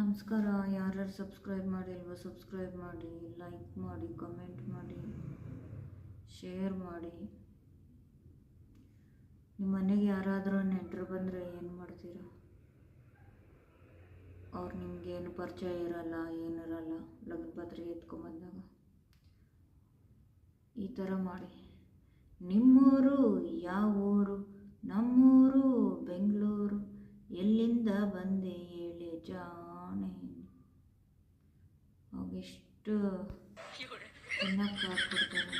ನಮಸ್ಕಾರ. ಯಾರ್ಯಾರು ಸಬ್ಸ್ಕ್ರೈಬ್ ಮಾಡಿಲ್ವೋ ಸಬ್ಸ್ಕ್ರೈಬ್ ಮಾಡಿ ಲೈಕ್ ಮಾಡಿ ಕಮೆಂಟ್ ಮಾಡಿ ಶೇರ್ ಮಾಡಿ. ನಿಮ್ಮ ಮನೆಗೆ ಯಾರಾದರೂ ನೆಂಟರು ಬಂದರೆ ಏನು ಮಾಡ್ತೀರಾ? ಅವ್ರು ನಿಮಗೇನು ಪರಿಚಯ ಇರಲ್ಲ ಏನಿರಲ್ಲ ಲಗ್ನ ಪತ್ರಿಕೆ ಎತ್ಕೊಂಬಂದಾಗ ಈ ಥರ ಮಾಡಿ. ನಿಮ್ಮೂರು, ಯಾವ ಊರು? ನಮ್ಮೂರು, ಬೆಂಗಳೂರು. ಎಲ್ಲಿಂದ ಬಂದೆ ಹೇಳಿ ಜಾಣೆ ಚೆನ್ನಾಗಿ ತಿನ್ನಕ್ಕೆ ಕೊಡ್ತಾರೆ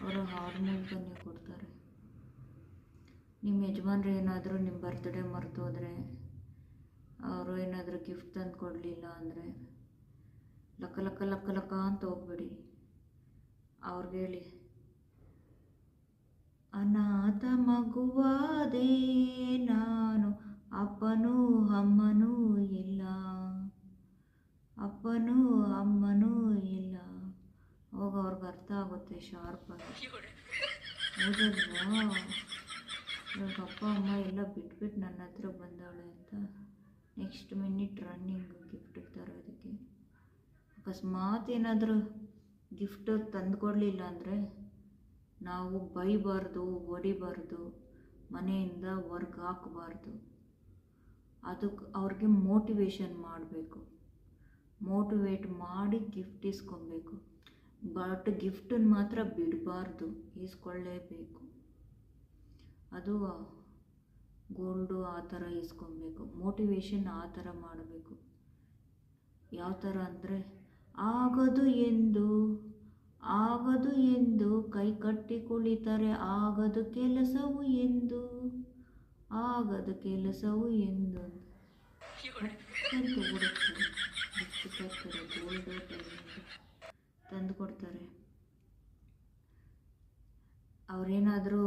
ಅವರು ಮೂಲಕನೇ ಕೊಡ್ತಾರೆ. ನಿಮ್ಮ ಯಜಮಾನ್ರು ಏನಾದರೂ ನಿಮ್ಮ ಬರ್ತ್ಡೇ ಮರ್ತೋದ್ರೆ ಅವರು ಏನಾದರೂ ಗಿಫ್ಟ್ ತಂದು ಕೊಡಲಿಲ್ಲ ಅಂದರೆ ಲಕ್ಕ ಲಕ್ಕ ಲಕ್ಕ ಲಕ್ಕ ಅಂತ ಹೋಗ್ಬಿಡಿ. ಅವ್ರಿಗೆ ಹೇಳಿ, ಅನಾಥ ಮಗುವಾದೆ ನಾನು, ಅಪ್ಪನೂ ಅಮ್ಮನೂ ಇಲ್ಲ. ಅಪ್ಪನೂ ಅಮ್ಮನೂ ಇಲ್ಲ. ಅವಾಗ ಅವ್ರಿಗೆ ಅರ್ಥ ಆಗುತ್ತೆ ಶಾರ್ಪಾಗಿ ಹೌದಲ್ವಾ? ಇವಾಗ ಅಪ್ಪ, ಅಮ್ಮ ಎಲ್ಲ ಬಿಟ್ಬಿಟ್ಟು ನನ್ನ ಹತ್ರ ಬಂದವಳೆ ಅಂತ ನೆಕ್ಸ್ಟ್ ಮಿನಿಟ್ ರನ್ನಿಂಗ್ ಗಿಫ್ಟ್ ತರೋದಕ್ಕೆ ಅಕಸ್ಮಾತ್ ಏನಾದರೂ ಗಿಫ್ಟ್ ತಂದು ಕೊಡಲಿಲ್ಲ ಅಂದರೆ ನಾವು ಬೈಬಾರ್ದು ಹೊಡಿಬಾರ್ದು ಮನೆಯಿಂದ ಹೊರ್ಗೆ ಹಾಕಬಾರ್ದು. ಅದಕ್ಕೆ ಅವ್ರಿಗೆ ಮೋಟಿವೇಶನ್ ಮಾಡಬೇಕು. ಮೋಟಿವೇಟ್ ಮಾಡಿ ಗಿಫ್ಟ್ ಇಸ್ಕೊಬೇಕು. ಬಟ್ ಗಿಫ್ಟನ್ನು ಮಾತ್ರ ಬಿಡಬಾರ್ದು ಇಸ್ಕೊಳ್ಳೇಬೇಕು. ಅದು ಗೋಲ್ಡು ಆ ಥರ ಇಸ್ಕೊಬೇಕು ಮೋಟಿವೇಶನ್ ಆ ಥರ ಮಾಡಬೇಕು. ಯಾವ ಥರ ಅಂದರೆ ಆಗದು ಎಂದು ಆಗದು ಎಂದು ಕೈ ಕಟ್ಟಿ ಕುಳಿತರೆ ಆಗದು ಕೆಲಸವು ಎಂದು ಆಗದು ಕೆಲಸವು ಎಂದು. ಗೋಲ್ಡು ತಂದು ಕೊಡ್ತಾರೆ ಅವರೇನಾದರೂ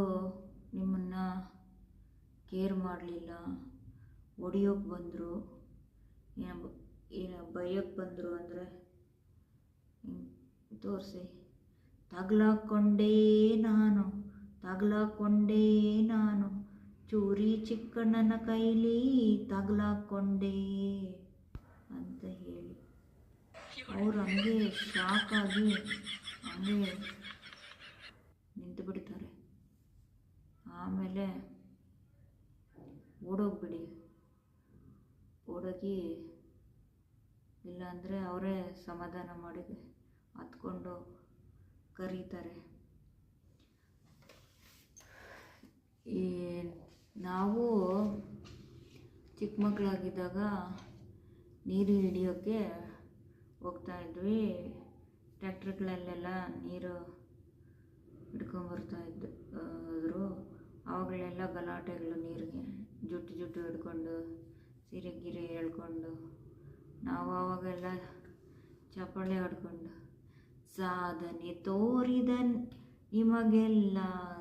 ನಿಮ್ಮನ್ನು ಕೇರ್ ಮಾಡಲಿಲ್ಲ ಒಡಿಯೋಕ್ಕೆ ಬಂದರು, ಏನು ಬೈಯೋಕ್ಕೆ ಬಂದರು ಅಂದರೆ ತೋರಿಸಿ. ತಗ್ಲಾಕೊಂಡೇ ನಾನು ತಗ್ಲಾಕೊಂಡೇ ನಾನು, ಚೂರಿ ಚಿಕ್ಕಣ್ಣನ ಕೈಲಿ ತಗ್ಲಾಕೊಂಡೇ ಅಂತ ಹೇಳಿ. ಅವ್ರು ಹಂಗೆ ಶಾಕ್ ಆಗಿ ಹಂಗೆ ನಿಂತು ಬಿಡ್ತಾರೆ ಆಮೇಲೆ ಓಡೋಗ್ಬಿಡಿ. ಓಡೋಗಿ ಇಲ್ಲಾಂದರೆ ಅವರೇ ಸಮಾಧಾನ ಮಾಡಿ ಹತ್ಕೊಂಡು ಕರೀತಾರೆ. ಈ ನಾವು ಚಿಕ್ಕ ಮಕ್ಕಳಾಗಿದ್ದಾಗ ನೀರು ಹಿಡಿಯೋಕ್ಕೆ ಹೋಗ್ತಾ ಇದ್ವಿ. ಟ್ಯಾಕ್ಟ್ರಿಗಳಲ್ಲೆಲ್ಲ ನೀರು ಇದ್ದು ಇದ್ರು. ಅವಾಗಲೆಲ್ಲ ಗಲಾಟೆಗಳು ನೀರಿಗೆ, ಜುಟ್ಟು ಜುಟ್ಟು ಹಿಡ್ಕೊಂಡು, ಸೀರೆ ಗೀರೆ ಹೇಳ್ಕೊಂಡು, ನಾವು ಆವಾಗೆಲ್ಲ ಚಪ್ಪಾಳೆ ಹೊಡ್ಕೊಂಡು, ಸಾಧನೆ ತೋರಿದ ನಿಮಗೆಲ್ಲ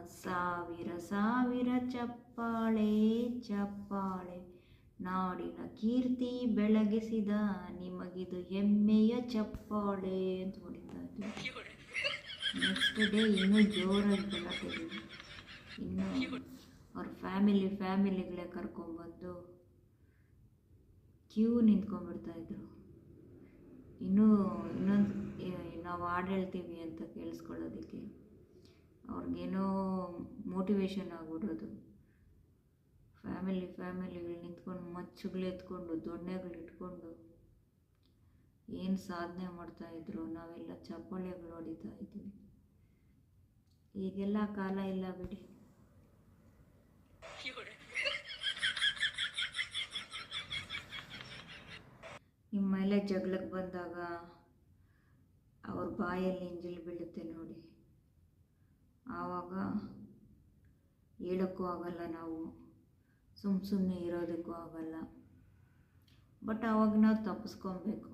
ಸಾವಿರ ಸಾವಿರ ಚಪ್ಪಾಳೆ ಚಪ್ಪಾಳೆ. ನಾಡಿನ ಕೀರ್ತಿ ಬೆಳಗಿಸಿದ ನಿಮಗಿದು ಹೆಮ್ಮೆಯ ಚಪ್ಪಾಳೆ ಅಂತ ಹೊಡಿತಾ ಇದ್ವಿ ನೆಕ್ಸ್ಟ್ ಡೇ ಇನ್ನೂ ಜೋರಾಗಿ ಬರ್ತೀವಿ ಇನ್ನು ಅವ್ರ ಫ್ಯಾಮಿಲಿ ಫ್ಯಾಮಿಲಿಗಳೇ ಕರ್ಕೊಂಬಂದು ಕ್ಯೂ ನಿಂತ್ಕೊಂಡ್ಬಿಡ್ತಾಯಿದ್ರು ಇನ್ನೂ ಇನ್ನೊಂದು ನಾವು ಹಾಡು ಹೇಳ್ತೀವಿ ಅಂತ ಕೇಳಿಸ್ಕೊಳ್ಳೋದಕ್ಕೆ. ಅವ್ರಿಗೇನೋ ಮೋಟಿವೇಶನ್ ಆಗ್ಬಿಡೋದು. ಫ್ಯಾಮಿಲಿ ಫ್ಯಾಮಿಲಿಗಳು ನಿಂತ್ಕೊಂಡು ಮಚ್ಚುಗಳು ಎತ್ಕೊಂಡು ದೊಣ್ಣೆಗಳು ಇಟ್ಕೊಂಡು ಏನು ಸಾಧನೆ ಮಾಡ್ತಾಯಿದ್ರು ನಾವೆಲ್ಲ ಚಪ್ಪಾಳೆಗಳು ಹೊಡಿತಾ ಇದ್ವಿ ಈಗೆಲ್ಲ ಕಾಲ ಇಲ್ಲ ಬಿಡಿ. ನಿಮ್ಮ ಮೇಲೆ ಜಗಳಕ್ಕೆ ಬಂದಾಗ ಅವ್ರ ಬಾಯಲ್ಲಿ ಎಂಜಲ್ ಬೀಳುತ್ತೆ ನೋಡಿ. ಆವಾಗ ಹೇಳೋಕ್ಕೂ ಆಗಲ್ಲ ನಾವು. ಸುಮ್ಮ ಸುಮ್ಮನೆ ಇರೋದಕ್ಕೂ ಆಗಲ್ಲ. ಬಟ್ ಆವಾಗ ನಾವು ತಪ್ಪಿಸ್ಕೊಬೇಕು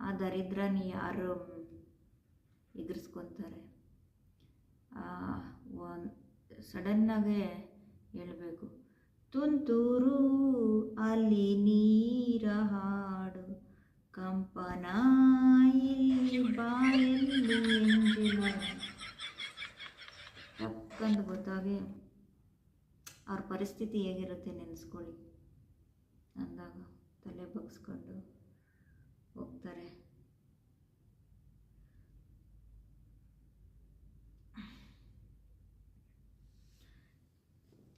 ಆ ದರಿದ್ರನ ಯಾರು ಎದುರಿಸ್ಕೊತಾರೆ. ಸಡನ್ನಾಗೆ ಹೇಳಬೇಕು. ತುಂತುರು ಅಲ್ಲಿ ನೀರ ಹಾಡು ಕಂಪನ ಇಲ್ಲಿ ಬಾಯಲ್ಲಿ ಎಂಜಿನ ಟಕ್ಕಂತ ಗೊತ್ತಾಗಿ ಅವ್ರ ಪರಿಸ್ಥಿತಿ ಹೇಗಿರುತ್ತೆ ನೆನೆಸ್ಕೊಳ್ಳಿ. ಅಂದಾಗ ತಲೆ ಬಗ್ಸ್ಕೊಂಡು ಹೋಗ್ತಾರೆ.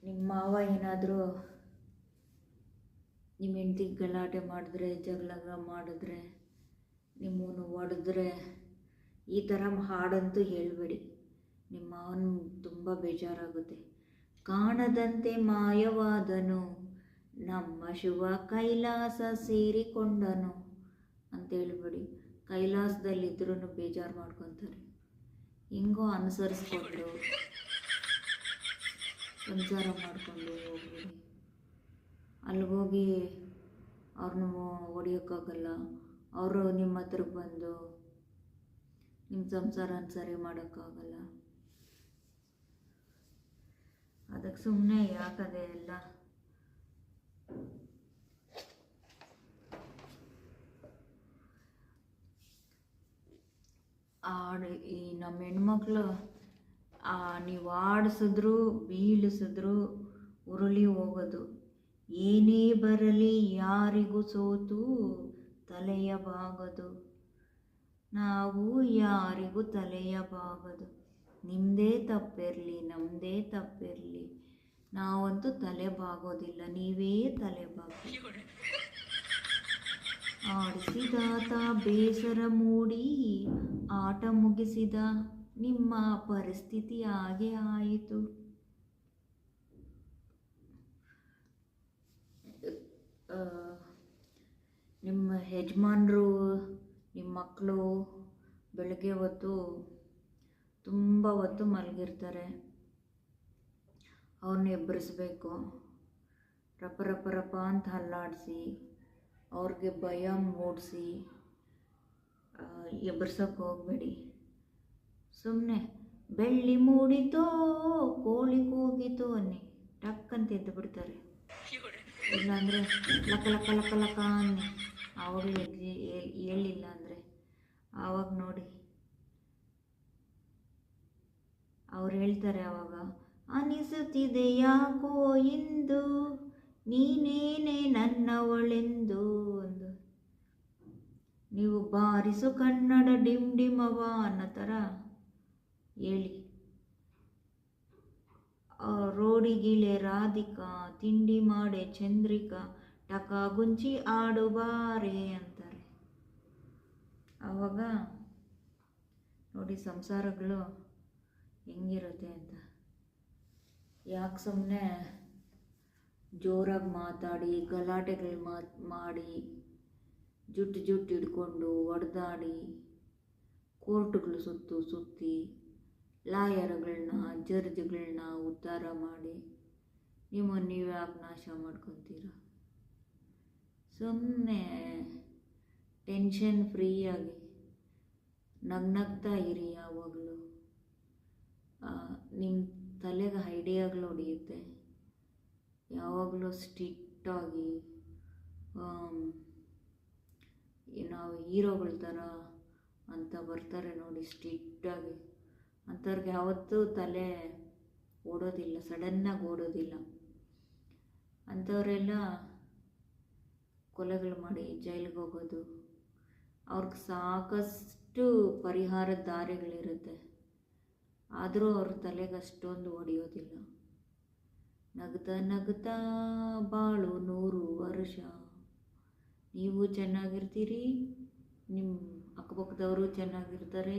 ನಿಮ್ಮ ಮಾವ ಏನಾದರೂ ನಿಮ್ಮ ಹೆಂಡ್ತಿಗೆ ಗಲಾಟೆ ಮಾಡಿದ್ರೆ ಜಗಳ ಮಾಡಿದ್ರೆ, ನಿಮ್ಮನ್ನು ಹೊಡೆದ್ರೆ, ಈ ಥರ ಹಾಡಂತೂ ಹೇಳಬೇಡಿ. ನಿಮ್ಮ ಮಾವನ ತುಂಬ ಬೇಜಾರಾಗುತ್ತೆ. ಕಾಣದಂತೆ ಮಾಯವಾದನು. ನಮ್ಮ ಶಿವ ಕೈಲಾಸ ಸೇರಿಕೊಂಡನು. ಅಂತ ಕೈಲಾಸದಲ್ಲಿ ಇದ್ರೂ ಬೇಜಾರು ಮಾಡ್ಕೊತಾರೆ. ಹಿಂಗೋ ಅನುಸರಿಸ್ಕೊಂಡು ಸಂಸಾರ ಮಾಡಿಕೊಂಡು ಹೋಗ್ಬಿಡಿ. ಅಲ್ಲಿಗೋಗಿ ಅವ್ರನ್ನ ಹೊಡಿಯೋಕ್ಕಾಗಲ್ಲ. ಅವರು ನಿಮ್ಮ ಹತ್ರಕ್ಕೆ ಬಂದು ನಿಮ್ಮ ಸಂಸಾರನ ಸರಿ ಮಾಡೋಕ್ಕಾಗಲ್ಲ. ಅದಕ್ಕೆ ಸುಮ್ಮನೆ ಯಾಕದೆ ಎಲ್ಲ ಆಡ್, ಈ ನಮ್ಮ ಹೆಣ್ಮಕ್ಳು ನೀವು ಆಡಿಸಿದ್ರು, ಬೀಳಿಸಿದ್ರು, ಉರುಳಿ ಹೋಗೋದು. ಏನೇ ಬರಲಿ ಯಾರಿಗೂ ಸೋತು ತಲೆಯ ಬಾಗದು ನಾವು ಯಾರಿಗೂ ತಲೆಯ ಬಾಗದು ನಿಮ್ಮದೇ ತಪ್ಪಿರಲಿ ನಮ್ಮದೇ ತಪ್ಪಿರಲಿ. ನಾವಂತೂ ತಲೆ ಬಾಗೋದಿಲ್ಲ, ನೀವೇ ತಲೆ ಬಾಗಿ ಆಡಿಸಿದಾತ ಬೇಸರ ಮೂಡಿ, ಆಟ ಮುಗಿಸಿದ ನಿಮ್ಮ ಪರಿಸ್ಥಿತಿ ಹಾಗೆ ಆಯಿತು. ನಿಮ್ಮ ಯಜಮಾನರು, ನಿಮ್ಮ ಮಕ್ಕಳು ಬೆಳಗ್ಗೆ ಹೊತ್ತು ತುಂಬ ಹೊತ್ತು ಮಲಗಿರ್ತಾರೆ. ಅವ್ರನ್ನ ಎಬ್ಬರಿಸ್ಬೇಕು. ರಪ ರಪ ರಪ ಅಂತ ಹಲ್ಲಾಡಿಸಿ, ಅವ್ರಿಗೆ ಭಯ ಮೂಡಿಸಿ ಎಬ್ಬರ್ಸೋಕೆ ಹೋಗಬೇಡಿ. ಸುಮ್ಮನೆ ಬೆಳ್ಳಿ ಮೂಡಿತೋ, ಕೋಳಿ ಕೂಗಿತೋ ಅನ್ನಿ ಟಕ್ ಅಂತ ಎದ್ದು ಬಿಡ್ತಾರೆ ಇಲ್ಲಾಂದರೆ ಲಕ ಲಕ ಲಕ ಲಕ ಅನ್ನಿ. ಆವಾಗಲೂ ಎದ್ದು ಹೇಳಿಲ್ಲ ಅಂದರೆ, ಆವಾಗ ನೋಡಿ. ಅವ್ರು ಹೇಳ್ತಾರೆ ಅವಾಗ ಅನಿಸುತ್ತಿದೆ ಯಾಕೋ ಇಂದು? ನೀನೇನೆ ನನ್ನವಳೆಂದು? ಒಂದು ನೀವು ಬಾರಿಸು ಕನ್ನಡ ಡಿಮ್ ಡಿಮವ ಅನ್ನೋ ಥರ ಹೇಳಿ. ರೋಡಿಗಿಳೆ ರಾಧಿಕಾ, ತಿಂಡಿ ಮಾಡೆ ಚಂದ್ರಿಕಾ, ಟಕ ಗುಂಚಿ ಆಡು ಬಾರೆ ಅಂತಾರೆ. ಆವಾಗ ನೋಡಿ ಸಂಸಾರಗಳು ಹೆಂಗಿರುತ್ತೆ ಅಂತ. ಯಾಕೆ ಸುಮ್ಮನೆ ಜೋರಾಗಿ ಮಾತಾಡಿ, ಗಲಾಟೆಗಳು ಮಾತ್, ಮಾಡಿ ಜುಟ್ಟು ಜುಟ್ಟು ಹಿಡ್ಕೊಂಡು ಹೊಡೆದಾಡಿ ಕೋರ್ಟ್ಗಳು ಸುತ್ತು ಸುತ್ತಿ ಲಾಯರ್ಗಳನ್ನ ಜಡ್ಜ್ಗಳನ್ನ ಉದ್ಧಾರ ಮಾಡಿ ನಿಮ್ಮನ್ನು ನೀವು ಯಾಕೆ ನಾಶ ಮಾಡ್ಕೊತೀರ? ಸುಮ್ಮನೆ ಟೆನ್ಷನ್ ಫ್ರೀಯಾಗಿ ನಗ್ನಗ್ತಾ ಇರಿ ಯಾವಾಗಲೂ. ನಿಮ್ಮ ತಲೆಗೆ ಐಡಿಯಾಗಳು ಹೊಡೆಯುತ್ತೆ. ಯಾವಾಗಲೂ ಸ್ಟ್ರಿಕ್ಟಾಗಿ ನಾವು ಹೀರೋಗಳ ಥರ ಅಂತ ಬರ್ತಾರೆ ನೋಡಿ ಸ್ಟ್ರಿಕ್ಟಾಗಿ ಅಂಥವ್ರಿಗೆ ಯಾವತ್ತೂ ತಲೆ ಓಡೋದಿಲ್ಲ, ಸಡನ್ನಾಗಿ ಓಡೋದಿಲ್ಲ. ಅಂಥವರೆಲ್ಲ ಕೊಲೆಗಳು ಮಾಡಿ ಜೈಲಿಗೆ ಹೋಗೋದು, ಅವ್ರಿಗೆ ಸಾಕಷ್ಟು ಪರಿಹಾರದ ದಾರಿಗಳಿರುತ್ತೆ. ಆದರೂ ಅವ್ರ ತಲೆಗೆ ಅಷ್ಟೊಂದು ಹೊಡೆಯೋದಿಲ್ಲ. ನಗ್ತಾ ನಗ್ತಾ ಬಾಳು ನೂರು ವರ್ಷ. ನೀವು ಚೆನ್ನಾಗಿರ್ತೀರಿ ನಿಮ್ಮ ಅಕ್ಕಪಕ್ಕದವರು ಚೆನ್ನಾಗಿರ್ತಾರೆ.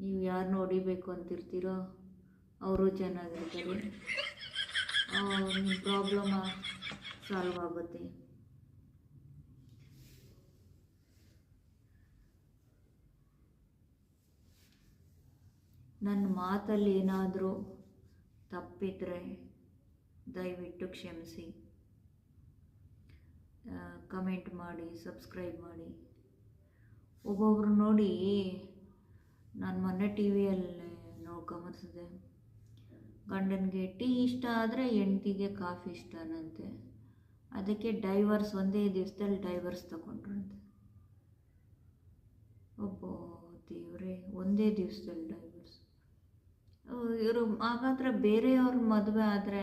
ನೀವು ಯಾರು ನೋಡಿಬೇಕು ಅಂತಿರ್ತೀರೋ ಅವರು ಚೆನ್ನಾಗಿರ್ತಾರೆ. ನಿಮ್ಮ ಪ್ರಾಬ್ಲಮ ಸಾಲ್ವ್ ಆಗುತ್ತೆ. ನನ್ನ ಮಾತಲ್ಲಿ ಏನಾದರೂ ತಪ್ಪಿದರೆ ದಯವಿಟ್ಟು ಕ್ಷಮಿಸಿ. ಕಮೆಂಟ್ ಮಾಡಿ, ಸಬ್ಸ್ಕ್ರೈಬ್ ಮಾಡಿ. ಒಬ್ಬೊಬ್ರು ನೋಡಿ ನಾನು ಮೊನ್ನೆ ಟಿ ವಿಯಲ್ಲಿ ಗಮನಿಸಿದೆ. ಗಂಡನಿಗೆ ಟೀ ಇಷ್ಟ ಆದರೆ ಹೆಂಡ್ತಿಗೆ ಕಾಫಿ ಇಷ್ಟನಂತೆ ಅದಕ್ಕೆ ಡೈವರ್ಸ್ ಒಂದೇ ದಿವಸದಲ್ಲಿ ಡೈವರ್ಸ್ ತಗೊಂಡ್ರಂತೆ. ಒಬ್ಬ ದೇವ್ರೆ, ಒಂದೇ ದಿವಸದಲ್ಲಿ ಡೈವರ್ಸ್. ಇವರು ಹಾಗಾದರೆ ಬೇರೆಯವ್ರ ಮದುವೆ ಆದರೆ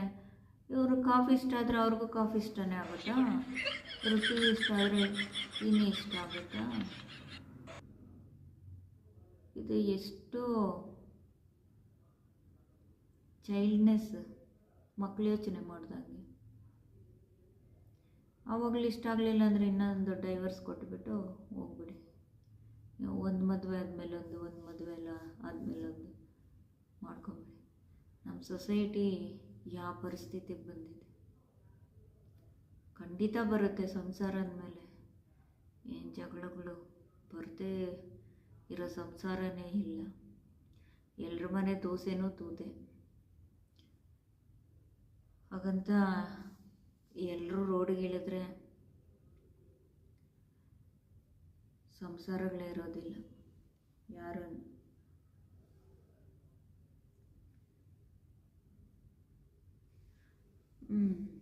ಇವರು ಕಾಫಿ ಇಷ್ಟ ಆದರೆ ಅವ್ರಿಗೂ ಕಾಫಿ ಇಷ್ಟನೇ ಆಗುತ್ತಾ? ಇವರು ಟೀ ಇಷ್ಟ ಆದರೆ ಟೀನೇ ಇಷ್ಟ ಆಗುತ್ತಾ? ಇದು ಎಷ್ಟು ಚೈಲ್ಡ್ನೆಸ್ ಮಕ್ಕಳು ಯೋಚನೆ ಮಾಡ್ದಂಗೆ. ಆವಾಗಲೂ ಇಷ್ಟ ಆಗಲಿಲ್ಲ ಅಂದರೆ ಇನ್ನೊಂದು ಡೈವರ್ಸ್ ಕೊಟ್ಬಿಟ್ಟು ಹೋಗ್ಬಿಡಿ. ಒಂದು ಮದುವೆ ಆದಮೇಲೆ ಒಂದು ಒಂದು ಮದುವೆ ಎಲ್ಲ ಆದಮೇಲೆ ಒಂದು. ಮಾಡ್ಕೊಂಬಿಡಿ. ನಮ್ಮ ಸೊಸೈಟಿ ಯಾವ ಪರಿಸ್ಥಿತಿಗೆ ಬಂದಿದೆ. ಖಂಡಿತ ಬರುತ್ತೆ ಸಂಸಾರ ಅಂದಮೇಲೆ ಏನು ಜಗಳಗಳು ಬರದೇ ಇರೋ ಸಂಸಾರನೇ ಇಲ್ಲ. ಎಲ್ರ ಮನೆ ದೋಸೆನೂ ತೂತೆ. ಹಾಗಂತ ಎಲ್ಲರೂ ರೋಡಿಗೆ ಇಳಿದ್ರೆ ಸಂಸಾರಗಳೇ ಇರೋದಿಲ್ಲ. ಯಾರು Mm.